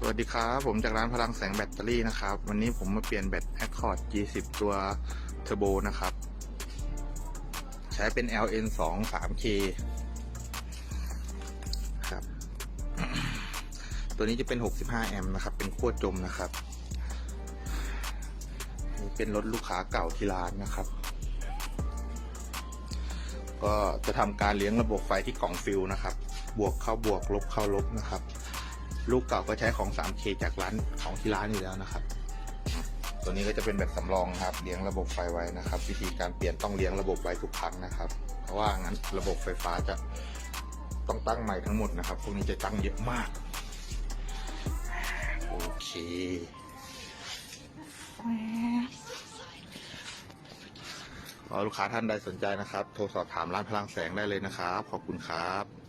สวัสดีครับผมจากร้านพลังแสงแบตเตอรี่นะครับ วันนี้ผมมาเปลี่ยนแบต Accord G10 ตัวเทอร์โบนะครับ ใช้เป็น LN 2 3K ครับ ตัวนี้จะเป็น 65 แอมป์นะครับ เป็นขั้วจมนะครับนี่เป็นรถลูกค้าเก่าที่ร้านนะครับ ก็จะทำการเลี้ยงระบบไฟที่กล่องฟิลนะครับ บวกเข้าบวกลบเข้าลบนะครับ ลูกเก่าก็ใช้ของ 3K จากร้านของที่ร้านอยู่แล้วนะครับ ตัวนี้ก็จะเป็นแบบสำรองครับเลี้ยงระบบไฟไว้นะครับ วิธีการเปลี่ยนต้องเลี้ยงระบบไว้ทุกครั้งนะครับ เพราะว่างั้นระบบไฟฟ้าจะต้องตั้งใหม่ทั้งหมดนะครับ พวกนี้จะตั้งเยอะมาก โอเคขอลูกค้าท่านใดสนใจนะครับ โทรสอบถามร้านพลังแสงได้เลยนะครับ ขอบคุณครับ